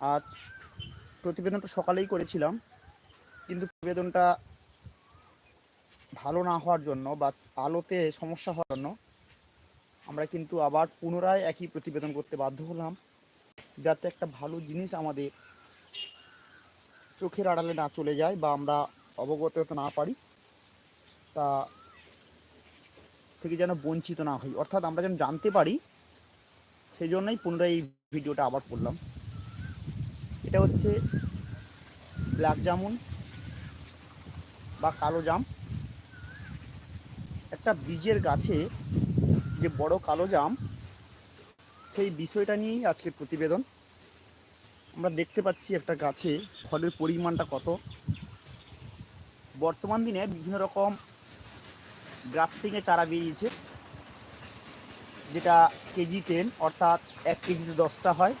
আজ প্রতিবেদনটা সকালেই করেছিলাম, কিন্তু প্রতিবেদনটা ভালো না হওয়ার জন্য বা আলোতে সমস্যা হওয়ার জন্য আমরা কিন্তু আবার পুনরায় একই প্রতিবেদন করতে বাধ্য হলাম, যাতে একটা ভালো জিনিস আমাদের চোখের আড়ালে না চলে যায় বা আমরা অবগত না পারি, তা থেকে যেন বঞ্চিত না হই। অর্থাৎ আমরা যেন জানতে পারি সেই জন্যই পুনরায় এই ভিডিওটা আবার করলাম। এটা হচ্ছে ব্ল্যাক জামুন বা কালো জাম। একটা বীজের গাছে যে বড় কালো জাম, সেই বিষয়টা নিয়েই আজকের প্রতিবেদন। আমরা দেখতে পাচ্ছি একটা গাছে ফলের পরিমাণটা কত। বর্তমান দিনে বিভিন্ন রকম গ্রাফটিংয়ে চারা বেরিয়েছে, যেটা কেজি টেন অর্থাৎ এক কেজিতে দশটা হয়।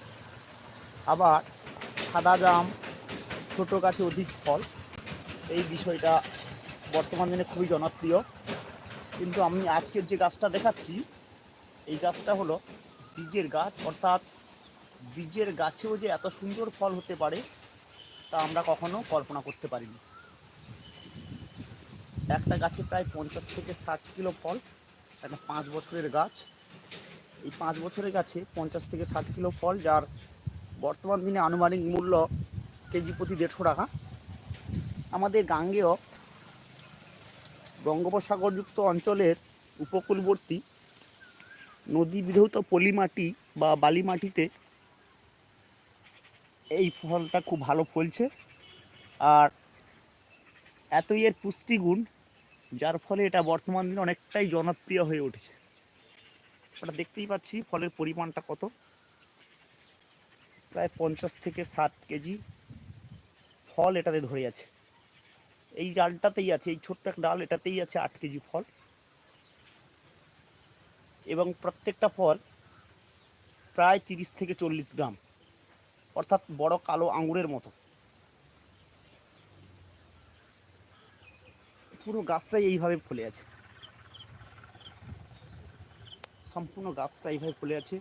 আবার সাদা জাম, ছোটো গাছে অধিক ফল। এই বিষয়টা বর্তমান দিনে খুবই জনপ্রিয়। কিন্তু আমি আজকের যে গাছটা দেখাচ্ছি, এই গাছটা হলো বীজের গাছ। অর্থাৎ বীজের গাছেও যে এত সুন্দর ফল হতে পারে, তা আমরা কখনো কল্পনা করতে পারিনি। একটা গাছে প্রায় পঞ্চাশ থেকে ষাট কিলো ফল, একটা পাঁচ বছরের গাছ। এই পাঁচ বছরের গাছে পঞ্চাশ থেকে ষাট কিলো ফল, যার বর্তমান দিনে আনুমানিক মূল্য কেজি প্রতি দেড়শো টাকা। আমাদের গাঙ্গেয় বঙ্গোপসাগরযুক্ত অঞ্চলের উপকূলবর্তী নদী বিধৌত পলিমাটি বা বালি মাটিতে এই ফলটা খুব ভালো ফলছে। আর এতই এর পুষ্টিগুণ, যার ফলে এটা বর্তমান দিনে অনেকটাই জনপ্রিয় হয়ে উঠেছে। ওটা দেখতেই পাচ্ছি ফলের পরিমাণটা কত। প্রায় পঞ্চাশ থেকে ষাট কেজি ফল এটাতে ধরে আছে। এই ডালটাতেই আছে, এই ছোট্ট একটা ডাল এটাতেই আছে আট কেজি ফল। এবং প্রত্যেকটা ফল প্রায় তিরিশ থেকে চল্লিশ গ্রাম, অর্থাৎ বড় কালো আঙুরের মতো। পুরো গাছটাই এইভাবে ফলে আছে। সম্পূর্ণ গাছটা এইভাবে ফলে আছে।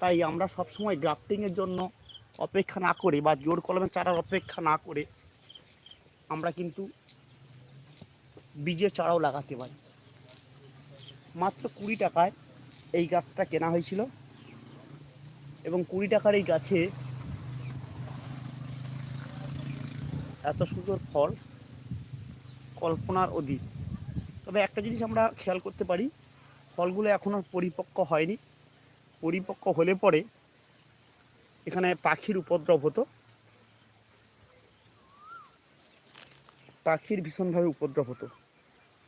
তাই আমরা সবসময় গ্রাফটিংয়ের জন্য অপেক্ষা না করে বা জোর কলমের চারার অপেক্ষা না করে আমরা কিন্তু বীজের চারাও লাগাতে পারি। মাত্র কুড়ি টাকায় এই গাছটা কেনা হয়েছিল এবং কুড়ি টাকার এই গাছে এত সুন্দর ফল কল্পনার অধীন তবে একটা জিনিস আমরা খেয়াল করতে পারি, ফলগুলো এখনও পরিপক্ক হয়নি। পরিপক্ক হলে পরে এখানে পাখির উপদ্রব হতো। পাখির ভীষণভাবে উপদ্রব হতো।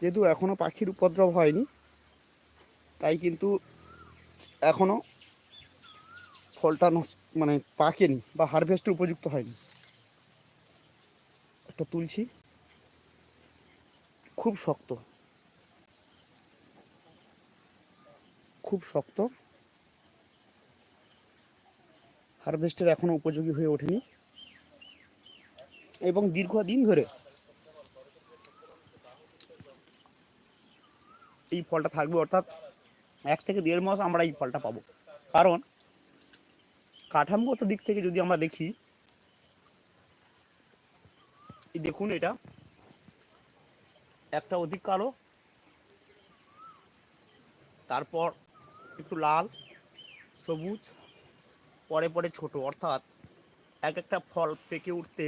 যেহেতু এখনও পাখির উপদ্রব হয়নি, তাই কিন্তু এখনও ফলটা মানে পাকেনি বা হারভেস্টের উপযুক্ত হয়নি। একটা তুলছি খুব শক্ত। খুব শক্ত। হারভেস্টের এখনও উপযোগী হয়ে ওঠেনি। এবং দীর্ঘদিন ধরে এই ফলটা থাকবে, অর্থাৎ এক থেকে দেড় মাস আমরা এই ফলটা পাবো। কারণ কাঠামোগত দিক থেকে যদি আমরা দেখি দেখুন এটা, একটা অধিক কালো, তারপর একটু লাল, সবুজ পরে পরে ছোট, অর্থাৎ এক একটা ফল পেকে উঠতে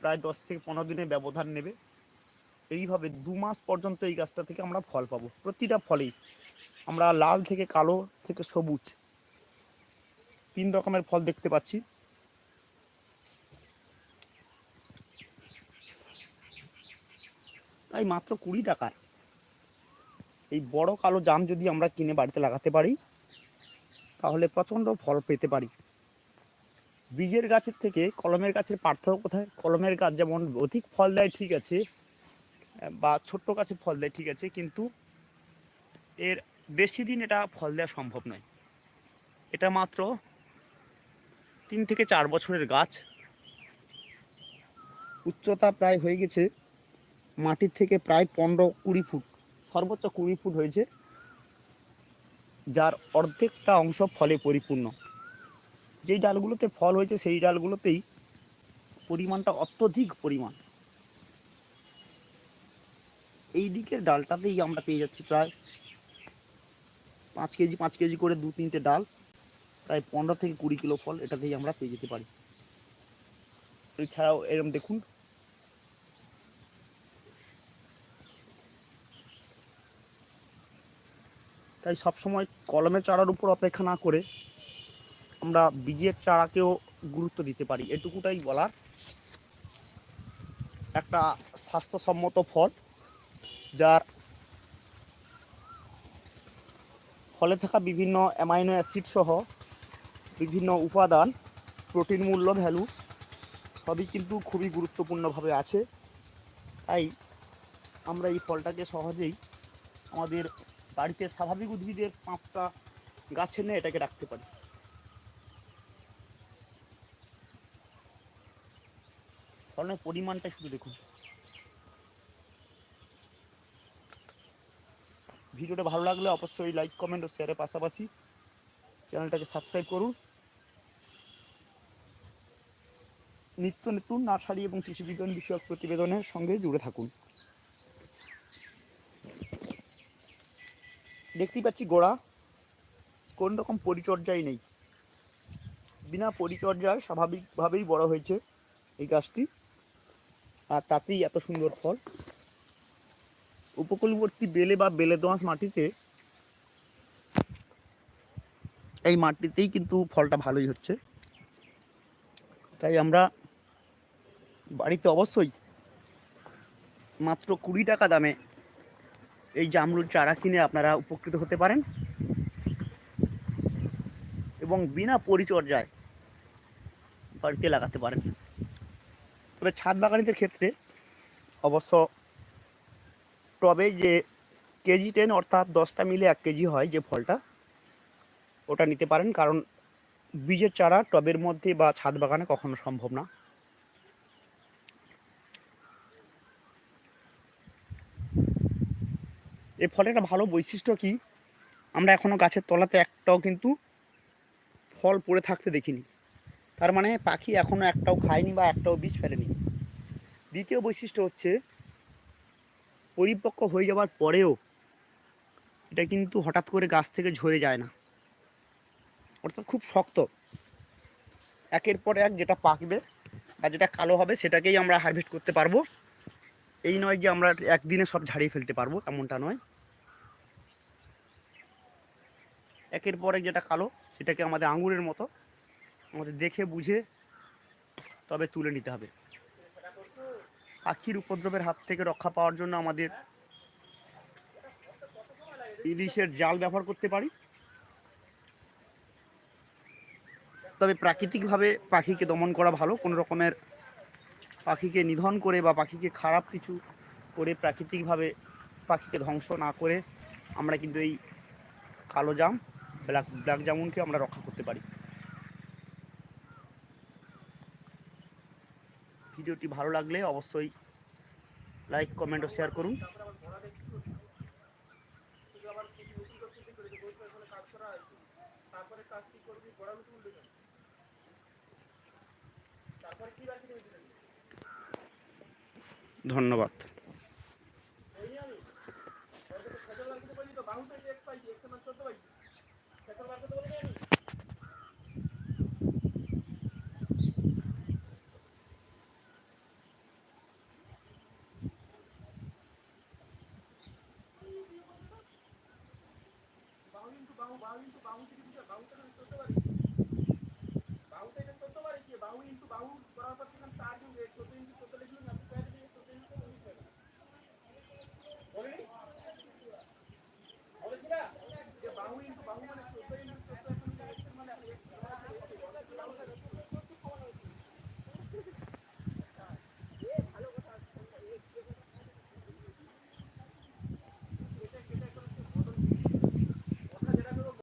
প্রায় দশ থেকে পনেরো দিনের ব্যবধান নেবে। এইভাবে দু মাস পর্যন্ত এই গাছটা থেকে আমরা ফল পাবো। প্রতিটা ফলেই আমরা লাল থেকে কালো থেকে সবুজ তিন রকমের ফল দেখতে পাচ্ছি। তাই মাত্র কুড়ি টাকায় এই বড় কালো জাম যদি আমরা কিনে বাড়িতে লাগাতে পারি, তাহলে প্রচণ্ড ফল পেতে পারি। বীজের গাছের থেকে কলমের গাছের পার্থক্য কোথায়? কলমের গাছ যেমন অধিক ফল দেয়, ঠিক আছে, বা ছোট্ট গাছে ফল দেয়, ঠিক আছে, কিন্তু এর বেশি দিন এটা ফল দেওয়া সম্ভব নয়। এটা মাত্র তিন থেকে চার বছরের গাছ। উচ্চতা প্রায় হয়ে গেছে মাটির থেকে প্রায় পনেরো কুড়ি ফুট, সর্বোচ্চ কুড়ি ফুট হয়েছে, যার অর্ধেকটা অংশ ফলে পরিপূর্ণ। যেই ডালগুলোতে ফল হয়েছে, সেই ডালগুলোতেই পরিমাণটা অত্যধিক পরিমাণ। এই দিকের ডালটাতেই আমরা পেয়ে যাচ্ছি প্রায় পাঁচ কেজি পাঁচ কেজি করে দু তিনটে ডাল, প্রায় পনেরো থেকে কুড়ি কিলো ফল এটাতেই আমরা পেয়ে যেতে পারি। এছাড়াও এরকম দেখুন, তাই সবসময় কলমের চারার উপর অপেক্ষা না করে আমরা বীজের চারাকেও গুরুত্ব দিতে পারি, এটুকুটাই বলার। একটা স্বাস্থ্যসম্মত ফল, যার ফলে থাকা বিভিন্ন অ্যামাইনো অ্যাসিড সহ বিভিন্ন উপাদান, প্রোটিন মূল্য, ভ্যালু সবই কিন্তু খুবই গুরুত্বপূর্ণভাবে আছে। তাই আমরা এই ফলটাকে সহজেই আমাদের বাড়িতে স্বাভাবিক উদ্ভিদের পাঁচটা গাছে নিয়ে এটাকে রাখতে পারি। ফলনের পরিমাণটা শুধু দেখুন। ভিডিওটা ভালো লাগলে অবশ্যই লাইক কমেন্ট ও শেয়ারের পাশাপাশি চ্যানেলটাকে সাবস্ক্রাইব করুন। নিত্য নতুন নার্সারি এবং কৃষি বিজ্ঞান বিষয়ক প্রতিবেদনের সঙ্গে জুড়ে থাকুন। দেখতেই পাচ্ছি গোড়া, কোন রকম পরিচর্যাই নেই। বিনা পরিচর্যায় স্বাভাবিকভাবেই বড় হয়েছে এই গাছটি। আর তাতেই এত সুন্দর ফল। উপকূলবর্তী বেলে বা বেলে দোঁয়াশ মাটিতে এই মাটিতেই কিন্তু ফলটা ভালোই হচ্ছে। তাই আমরা বাড়িতে অবশ্যই মাত্র কুড়ি টাকা দামে এই জামরুল চারা কিনে আপনারা উপকৃত হতে পারেন এবং বিনা পরিচর্যায় বাড়িতে লাগাতে পারেন। তবে ছাদ বাগানিদের ক্ষেত্রে অবশ্য টবে যে কেজি টেন অর্থাৎ দশটা মিলে এক কেজি হয় যে ফলটা, ওটা নিতে পারেন। কারণ বীজের চারা টবের মধ্যে বা ছাদ বাগানে কখনো সম্ভব না। এই ফলের একটা ভালো বৈশিষ্ট্য কি? আমরা এখনও গাছের তলাতে একটাও কিন্তু ফল পড়ে থাকতে দেখিনি। তার মানে পাখি এখনও একটাও খায়নি বা একটাও বীজ ফেলেনি। দ্বিতীয় বৈশিষ্ট্য হচ্ছে পরিপক্ক হয়ে যাওয়ার পরেও এটা কিন্তু হঠাৎ করে গাছ থেকে ঝরে যায় না। অর্থাৎ খুব শক্ত। একের পর এক যেটা পাকবে আর যেটা কালো হবে সেটাকেই আমরা হারভেস্ট করতে পারব। এই নয় যে আমরা একদিনে সব ঝাড়িয়ে ফেলতে পারব, এমনটা নয়। একের পর এক যেটা কালো সেটাকে আমাদের আঙুরের মতো আমাদের দেখে বুঝে তবে তুলে নিতে হবে। পাখির উপদ্রবের হাত থেকে রক্ষা পাওয়ার জন্য আমাদের ইলিশের জাল ব্যবহার করতে পারি। তবে প্রাকৃতিকভাবে পাখিকে দমন করা ভালো। কোনো রকমের পাখিকে নিধন করে বা পাখিকে খারাপ কিছু করে প্রাকৃতিকভাবে পাখিকে ধ্বংস না করে আমরা কিন্তু এই কালো জাম, ব্ল্যাক ব্ল্যাক জামুনকে আমরা রক্ষা করতে পারি। ভিডিওটি ভালো লাগলে অবশ্যই লাইক, কমেন্ট ও শেয়ার করুন। ধন্যবাদ। বাহুতে এক পাই এক মাস চলতে পাই বাউন্সি কিছুটা বাউন্সি